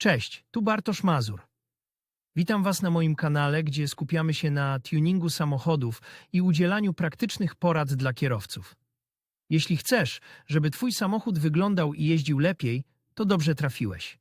Cześć, tu Bartosz Mazur. Witam Was na moim kanale, gdzie skupiamy się na tuningu samochodów i udzielaniu praktycznych porad dla kierowców. Jeśli chcesz, żeby Twój samochód wyglądał i jeździł lepiej, to dobrze trafiłeś.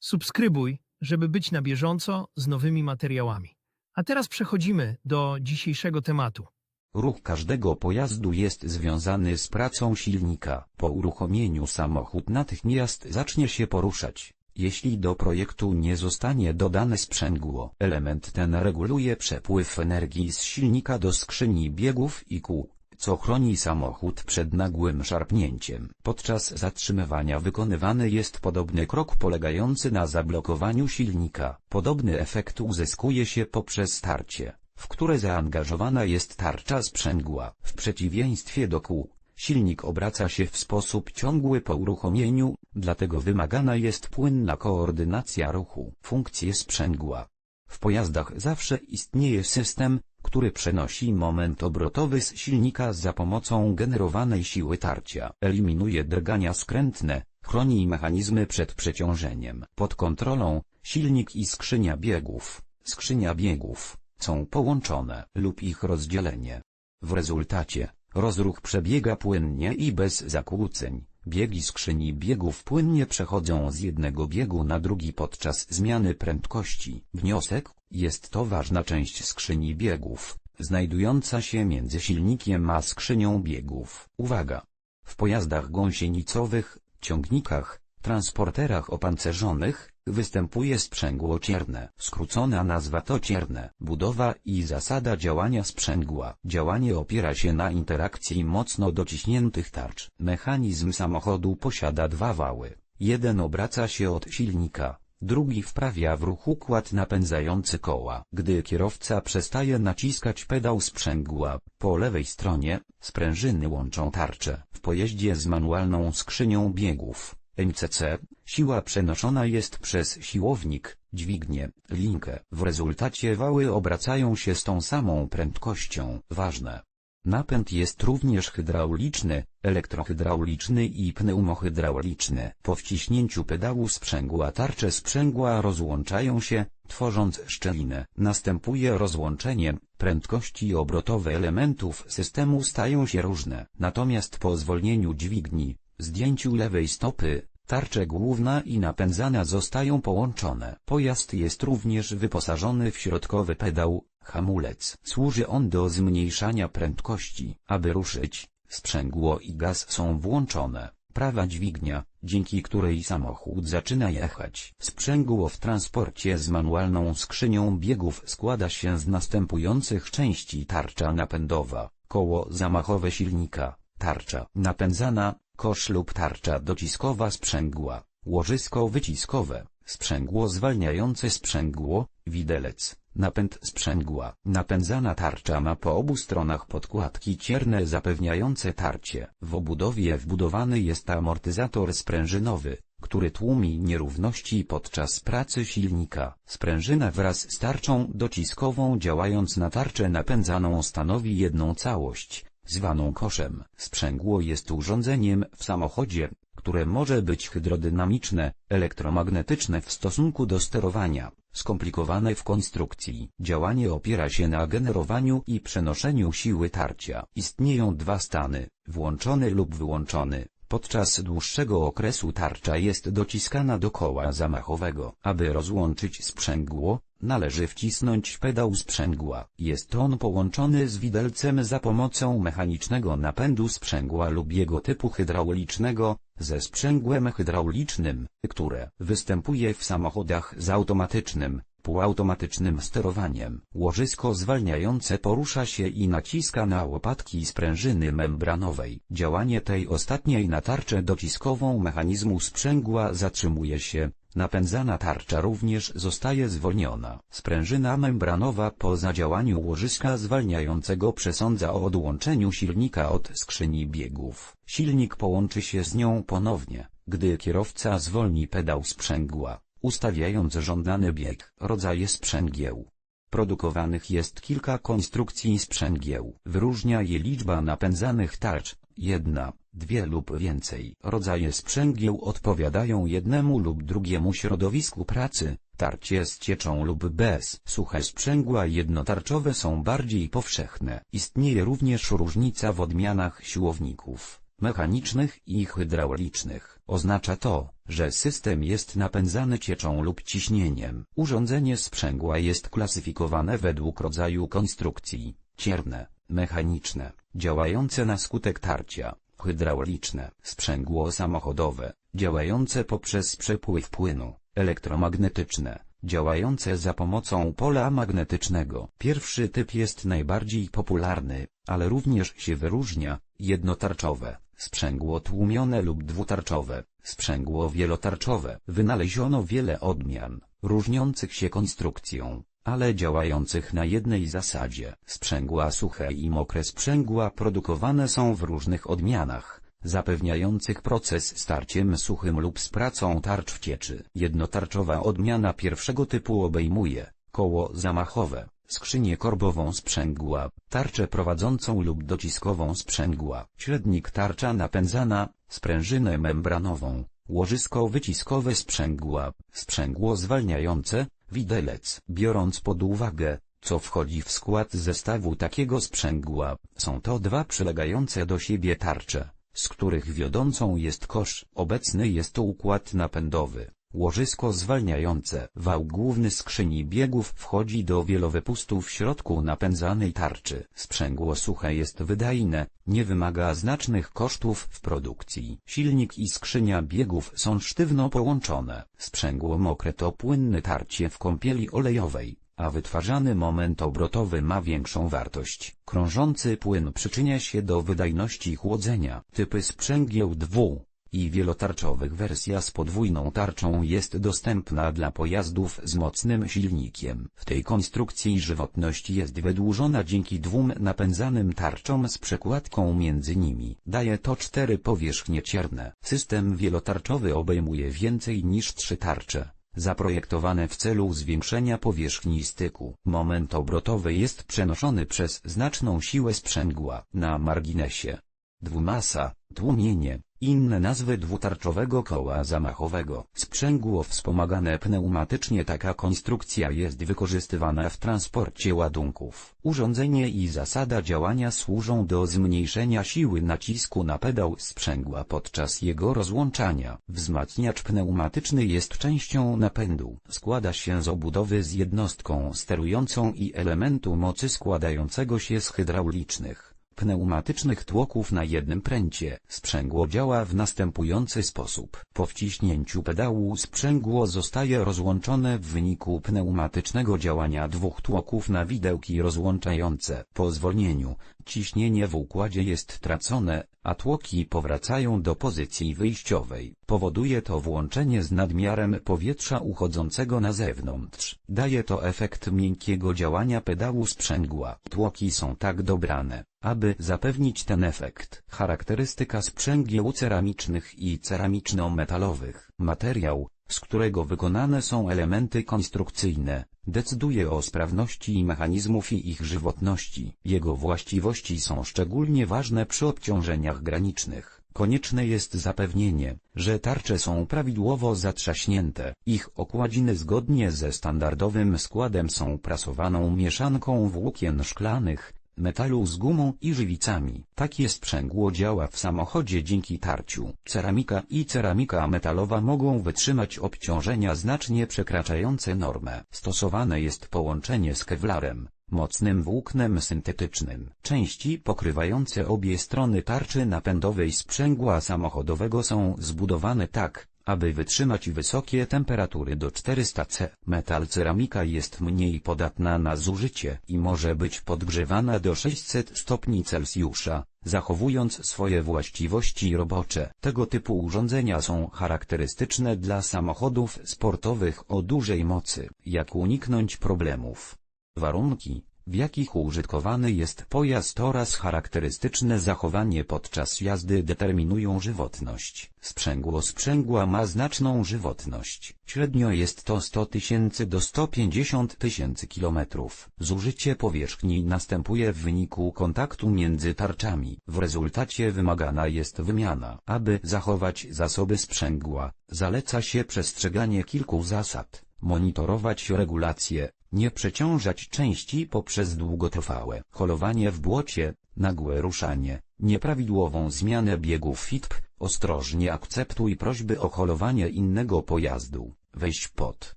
Subskrybuj, żeby być na bieżąco z nowymi materiałami. A teraz przechodzimy do dzisiejszego tematu. Ruch każdego pojazdu jest związany z pracą silnika. Po uruchomieniu samochód natychmiast zacznie się poruszać. Jeśli do projektu nie zostanie dodane sprzęgło, element ten reguluje przepływ energii z silnika do skrzyni biegów i kół, co chroni samochód przed nagłym szarpnięciem. Podczas zatrzymywania wykonywany jest podobny krok polegający na zablokowaniu silnika. Podobny efekt uzyskuje się poprzez starcie w które zaangażowana jest tarcza sprzęgła. W przeciwieństwie do kół, silnik obraca się w sposób ciągły po uruchomieniu, dlatego wymagana jest płynna koordynacja ruchu. Funkcje sprzęgła. W pojazdach zawsze istnieje system, który przenosi moment obrotowy z silnika za pomocą generowanej siły tarcia. Eliminuje drgania skrętne, chroni mechanizmy przed przeciążeniem. Pod kontrolą, silnik i skrzynia biegów. Skrzynia biegów są połączone lub ich rozdzielenie. W rezultacie, rozruch przebiega płynnie i bez zakłóceń. Biegi skrzyni biegów płynnie przechodzą z jednego biegu na drugi podczas zmiany prędkości. Wniosek, jest to ważna część skrzyni biegów, znajdująca się między silnikiem a skrzynią biegów. Uwaga! W pojazdach gąsienicowych, ciągnikach, transporterach opancerzonych, występuje sprzęgło cierne. Skrócona nazwa to cierne. Budowa i zasada działania sprzęgła. Działanie opiera się na interakcji mocno dociśniętych tarcz. Mechanizm samochodu posiada dwa wały. Jeden obraca się od silnika, drugi wprawia w ruch układ napędzający koła. Gdy kierowca przestaje naciskać pedał sprzęgła, po lewej stronie, sprężyny łączą tarczę. W pojeździe z manualną skrzynią biegów, MCC, siła przenoszona jest przez siłownik, dźwignię, linkę. W rezultacie wały obracają się z tą samą prędkością. Ważne. Napęd jest również hydrauliczny, elektrohydrauliczny i pneumohydrauliczny. Po wciśnięciu pedału sprzęgła tarcze sprzęgła rozłączają się, tworząc szczelinę. Następuje rozłączenie, prędkości obrotowe elementów systemu stają się różne. Natomiast po zwolnieniu dźwigni, zdjęciu lewej stopy, tarcze główna i napędzana zostają połączone. Pojazd jest również wyposażony w środkowy pedał, hamulec. Służy on do zmniejszania prędkości. Aby ruszyć, sprzęgło i gaz są włączone. Prawa dźwignia, dzięki której samochód zaczyna jechać. Sprzęgło w transporcie z manualną skrzynią biegów składa się z następujących części tarcza napędowa, koło zamachowe silnika, tarcza napędzana, kosz lub tarcza dociskowa sprzęgła, łożysko wyciskowe, sprzęgło zwalniające sprzęgło, widelec, napęd sprzęgła. Napędzana tarcza ma po obu stronach podkładki cierne zapewniające tarcie. W obudowie wbudowany jest amortyzator sprężynowy, który tłumi nierówności podczas pracy silnika. Sprężyna wraz z tarczą dociskową działając na tarczę napędzaną stanowi jedną całość, zwaną koszem. Sprzęgło jest urządzeniem w samochodzie, które może być hydrodynamiczne, elektromagnetyczne w stosunku do sterowania, skomplikowane w konstrukcji. Działanie opiera się na generowaniu i przenoszeniu siły tarcia. Istnieją dwa stany, włączony lub wyłączony. Podczas dłuższego okresu tarcza jest dociskana do koła zamachowego. Aby rozłączyć sprzęgło, należy wcisnąć pedał sprzęgła. Jest on połączony z widelcem za pomocą mechanicznego napędu sprzęgła lub jego typu hydraulicznego, ze sprzęgłem hydraulicznym, które występuje w samochodach z automatycznym, półautomatycznym sterowaniem. Łożysko zwalniające porusza się i naciska na łopatki sprężyny membranowej. Działanie tej ostatniej na tarczę dociskową mechanizmu sprzęgła zatrzymuje się, Napędzana tarcza również zostaje zwolniona. Sprężyna membranowa po zadziałaniu łożyska zwalniającego przesądza o odłączeniu silnika od skrzyni biegów. Silnik połączy się z nią ponownie, gdy kierowca zwolni pedał sprzęgła, ustawiając żądany bieg. Rodzaje sprzęgieł. Produkowanych jest kilka konstrukcji sprzęgieł. Wyróżnia je liczba napędzanych tarcz, jedna, dwie lub więcej. Rodzaje sprzęgieł odpowiadają jednemu lub drugiemu środowisku pracy, tarcie z cieczą lub bez. Suche sprzęgła jednotarczowe są bardziej powszechne. Istnieje również różnica w odmianach siłowników mechanicznych i hydraulicznych. Oznacza to, że system jest napędzany cieczą lub ciśnieniem. Urządzenie sprzęgła jest klasyfikowane według rodzaju konstrukcji, cierne, mechaniczne, działające na skutek tarcia, hydrauliczne, sprzęgło samochodowe, działające poprzez przepływ płynu, elektromagnetyczne, działające za pomocą pola magnetycznego. Pierwszy typ jest najbardziej popularny, ale również się wyróżnia, jednotarczowe, sprzęgło tłumione lub dwutarczowe, sprzęgło wielotarczowe. Wynaleziono wiele odmian, różniących się konstrukcją, ale działających na jednej zasadzie. Sprzęgła suche i mokre sprzęgła produkowane są w różnych odmianach, zapewniających proces starciem suchym lub z pracą tarcz cieczy. Jednotarczowa odmiana pierwszego typu obejmuje koło zamachowe, skrzynię korbową sprzęgła, tarczę prowadzącą lub dociskową sprzęgła, średnik tarcza napędzana, sprężynę membranową, łożysko wyciskowe sprzęgła, sprzęgło zwalniające, widelec. Biorąc pod uwagę, co wchodzi w skład zestawu takiego sprzęgła, są to dwa przylegające do siebie tarcze, z których wiodącą jest kosz. Obecny jest to układ napędowy. Łożysko zwalniające. Wał główny skrzyni biegów wchodzi do wielowypustu w środku napędzanej tarczy. Sprzęgło suche jest wydajne, nie wymaga znacznych kosztów w produkcji. Silnik i skrzynia biegów są sztywno połączone. Sprzęgło mokre to płynne tarcie w kąpieli olejowej, a wytwarzany moment obrotowy ma większą wartość. Krążący płyn przyczynia się do wydajności chłodzenia. Typy sprzęgieł dwu i wielotarczowych wersja z podwójną tarczą jest dostępna dla pojazdów z mocnym silnikiem. W tej konstrukcji żywotność jest wydłużona dzięki dwóm napędzanym tarczom z przekładką między nimi. Daje to cztery powierzchnie cierne. System wielotarczowy obejmuje więcej niż trzy tarcze zaprojektowane w celu zwiększenia powierzchni styku. Moment obrotowy jest przenoszony przez znaczną siłę sprzęgła. Na marginesie. Dwumasa, tłumienie, inne nazwy dwutarczowego koła zamachowego. Sprzęgło wspomagane pneumatycznie taka konstrukcja jest wykorzystywana w transporcie ładunków. Urządzenie i zasada działania służą do zmniejszenia siły nacisku na pedał sprzęgła podczas jego rozłączania. Wzmacniacz pneumatyczny jest częścią napędu. Składa się z obudowy z jednostką sterującą i elementu mocy składającego się z hydraulicznych pneumatycznych tłoków na jednym pręcie. Sprzęgło działa w następujący sposób. Po wciśnięciu pedału sprzęgło zostaje rozłączone w wyniku pneumatycznego działania dwóch tłoków na widełki rozłączające. Po zwolnieniu, ciśnienie w układzie jest tracone, a tłoki powracają do pozycji wyjściowej. Powoduje to włączenie z nadmiarem powietrza uchodzącego na zewnątrz. Daje to efekt miękkiego działania pedału sprzęgła. Tłoki są tak dobrane, aby zapewnić ten efekt. Charakterystyka sprzęgieł ceramicznych i ceramiczno-metalowych. Materiał, z którego wykonane są elementy konstrukcyjne, decyduje o sprawności mechanizmów i ich żywotności. Jego właściwości są szczególnie ważne przy obciążeniach granicznych. Konieczne jest zapewnienie, że tarcze są prawidłowo zatrzaśnięte. Ich okładziny zgodnie ze standardowym składem są prasowaną mieszanką włókien szklanych, metalu z gumą i żywicami. Takie sprzęgło działa w samochodzie dzięki tarciu. Ceramika i ceramika metalowa mogą wytrzymać obciążenia znacznie przekraczające normę. Stosowane jest połączenie z kevlarem, mocnym włóknem syntetycznym. Części pokrywające obie strony tarczy napędowej sprzęgła samochodowego są zbudowane tak, aby wytrzymać wysokie temperatury do 400 C. Metal ceramika jest mniej podatna na zużycie i może być podgrzewana do 600 stopni Celsjusza, zachowując swoje właściwości robocze. Tego typu urządzenia są charakterystyczne dla samochodów sportowych o dużej mocy. Jak uniknąć problemów? Warunki, w jakich użytkowany jest pojazd oraz charakterystyczne zachowanie podczas jazdy determinują żywotność. Sprzęgło sprzęgła ma znaczną żywotność. Średnio jest to 100 tysięcy do 150 tysięcy kilometrów. Zużycie powierzchni następuje w wyniku kontaktu między tarczami. W rezultacie wymagana jest wymiana. Aby zachować zasoby sprzęgła, zaleca się przestrzeganie kilku zasad. Monitorować regulacje, nie przeciążać części poprzez długotrwałe holowanie w błocie, nagłe ruszanie, nieprawidłową zmianę biegów FITP, ostrożnie akceptuj prośby o holowanie innego pojazdu, weź pod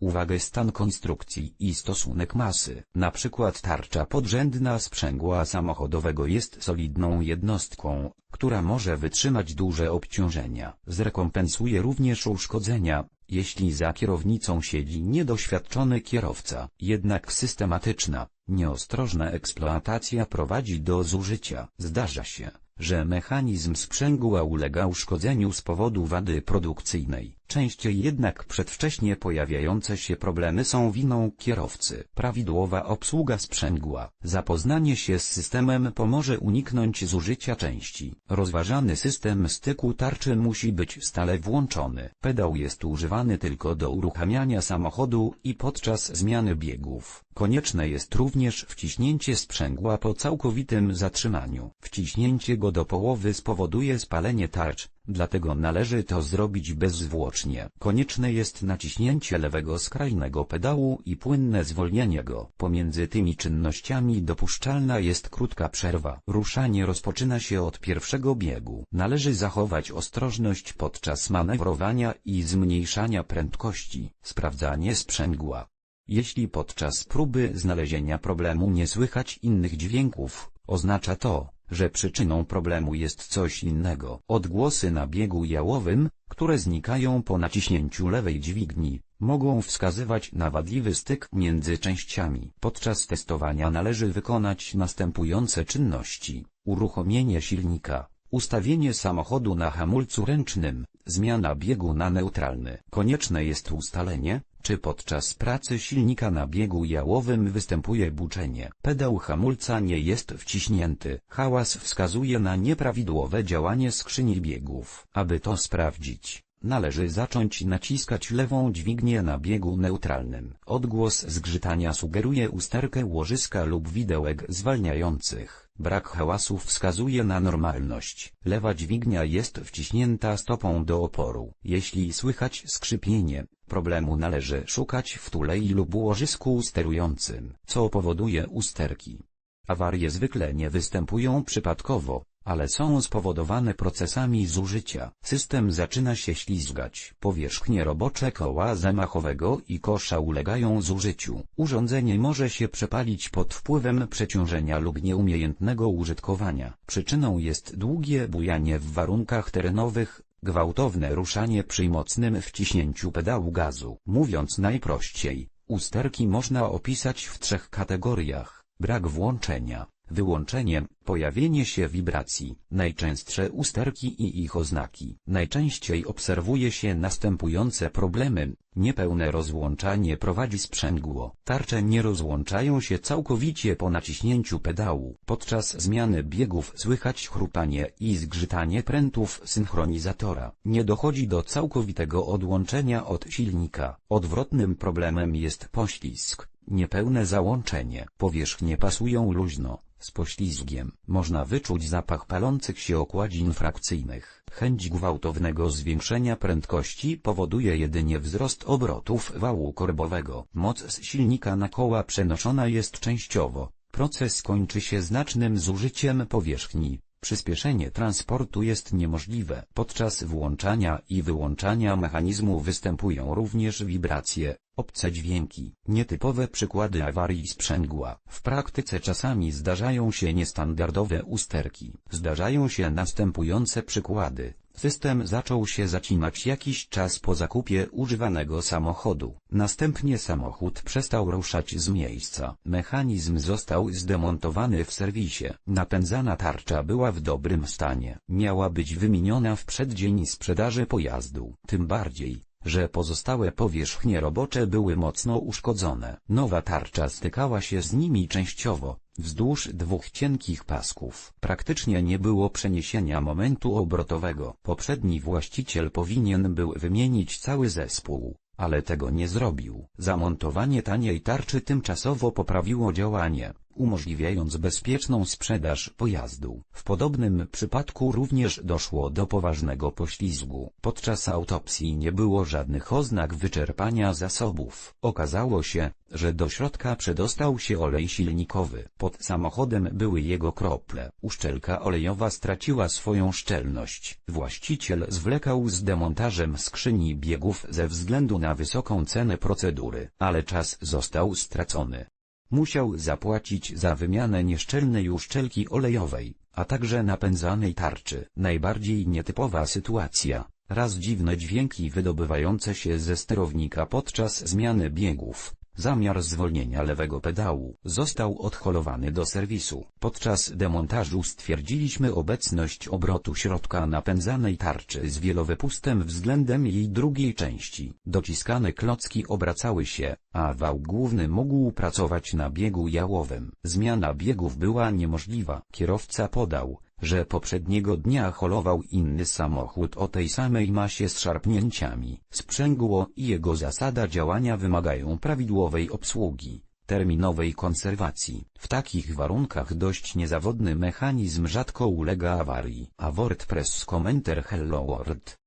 uwagę stan konstrukcji i stosunek masy. Na przykład tarcza podrzędna sprzęgła samochodowego jest solidną jednostką, która może wytrzymać duże obciążenia. Zrekompensuje również uszkodzenia, jeśli za kierownicą siedzi niedoświadczony kierowca. Jednak systematyczna, nieostrożna eksploatacja prowadzi do zużycia. Zdarza się, że mechanizm sprzęgła ulega uszkodzeniu z powodu wady produkcyjnej. Częściej jednak przedwcześnie pojawiające się problemy są winą kierowcy. Prawidłowa obsługa sprzęgła. Zapoznanie się z systemem pomoże uniknąć zużycia części. Rozważany system styku tarczy musi być stale włączony. Pedał jest używany tylko do uruchamiania samochodu i podczas zmiany biegów. Konieczne jest również wciśnięcie sprzęgła po całkowitym zatrzymaniu. Wciśnięcie go do połowy spowoduje spalenie tarcz, dlatego należy to zrobić bezzwłocznie. Konieczne jest naciśnięcie lewego skrajnego pedału i płynne zwolnienie go. Pomiędzy tymi czynnościami dopuszczalna jest krótka przerwa. Ruszanie rozpoczyna się od pierwszego biegu. Należy zachować ostrożność podczas manewrowania i zmniejszania prędkości. Sprawdzanie sprzęgła. Jeśli podczas próby znalezienia problemu nie słychać innych dźwięków, oznacza to, że przyczyną problemu jest coś innego. Odgłosy na biegu jałowym, które znikają po naciśnięciu lewej dźwigni, mogą wskazywać na wadliwy styk między częściami. Podczas testowania należy wykonać następujące czynności. Uruchomienie silnika, ustawienie samochodu na hamulcu ręcznym, zmiana biegu na neutralny. Konieczne jest ustalenie, czy podczas pracy silnika na biegu jałowym występuje buczenie. Pedał hamulca nie jest wciśnięty. Hałas wskazuje na nieprawidłowe działanie skrzyni biegów. Aby to sprawdzić, należy zacząć naciskać lewą dźwignię na biegu neutralnym. Odgłos zgrzytania sugeruje usterkę łożyska lub widełek zwalniających. Brak hałasu wskazuje na normalność. Lewa dźwignia jest wciśnięta stopą do oporu. Jeśli słychać skrzypienie, problemu należy szukać w tulei lub łożysku sterującym, co powoduje usterki. Awarie zwykle nie występują przypadkowo, ale są spowodowane procesami zużycia. System zaczyna się ślizgać. Powierzchnie robocze koła zamachowego i kosza ulegają zużyciu. Urządzenie może się przepalić pod wpływem przeciążenia lub nieumiejętnego użytkowania. Przyczyną jest długie bujanie w warunkach terenowych, gwałtowne ruszanie przy mocnym wciśnięciu pedału gazu. Mówiąc najprościej, usterki można opisać w trzech kategoriach. Brak włączenia, wyłączenie, pojawienie się wibracji, najczęstsze usterki i ich oznaki. Najczęściej obserwuje się następujące problemy, niepełne rozłączanie prowadzi sprzęgło. Tarcze nie rozłączają się całkowicie po naciśnięciu pedału. Podczas zmiany biegów słychać chrupanie i zgrzytanie prętów synchronizatora. Nie dochodzi do całkowitego odłączenia od silnika. Odwrotnym problemem jest poślizg. Niepełne załączenie. Powierzchnie pasują luźno, z poślizgiem. Można wyczuć zapach palących się okładzin frakcyjnych. Chęć gwałtownego zwiększenia prędkości powoduje jedynie wzrost obrotów wału korbowego. Moc z silnika na koła przenoszona jest częściowo. Proces kończy się znacznym zużyciem powierzchni. Przyspieszenie transportu jest niemożliwe. Podczas włączania i wyłączania mechanizmu występują również wibracje, obce dźwięki. Nietypowe przykłady awarii sprzęgła. W praktyce czasami zdarzają się niestandardowe usterki. Zdarzają się następujące przykłady. System zaczął się zacinać jakiś czas po zakupie używanego samochodu. Następnie samochód przestał ruszać z miejsca. Mechanizm został zdemontowany w serwisie. Napędzana tarcza była w dobrym stanie. Miała być wymieniona w przeddzień sprzedaży pojazdu. Tym bardziej, że pozostałe powierzchnie robocze były mocno uszkodzone. Nowa tarcza stykała się z nimi częściowo, wzdłuż dwóch cienkich pasków. Praktycznie nie było przeniesienia momentu obrotowego. Poprzedni właściciel powinien był wymienić cały zespół, ale tego nie zrobił. Zamontowanie taniej tarczy tymczasowo poprawiło działanie, umożliwiając bezpieczną sprzedaż pojazdu. W podobnym przypadku również doszło do poważnego poślizgu. Podczas autopsji nie było żadnych oznak wyczerpania zasobów. Okazało się, że do środka przedostał się olej silnikowy. Pod samochodem były jego krople. Uszczelka olejowa straciła swoją szczelność. Właściciel zwlekał z demontażem skrzyni biegów ze względu na wysoką cenę procedury, ale czas został stracony. Musiał zapłacić za wymianę nieszczelnej uszczelki olejowej, a także napędzanej tarczy. Najbardziej nietypowa sytuacja. Raz dziwne dźwięki wydobywające się ze sterownika podczas zmiany biegów. Zamiar zwolnienia lewego pedału został odholowany do serwisu. Podczas demontażu stwierdziliśmy obecność obrotu środka napędzanej tarczy z wielowypustem względem jej drugiej części. Dociskane klocki obracały się, a wał główny mógł pracować na biegu jałowym. Zmiana biegów była niemożliwa. Kierowca podał, że poprzedniego dnia holował inny samochód o tej samej masie z szarpnięciami. Sprzęgło i jego zasada działania wymagają prawidłowej obsługi, terminowej konserwacji. W takich warunkach dość niezawodny mechanizm rzadko ulega awarii. A WordPress Commenter Hello World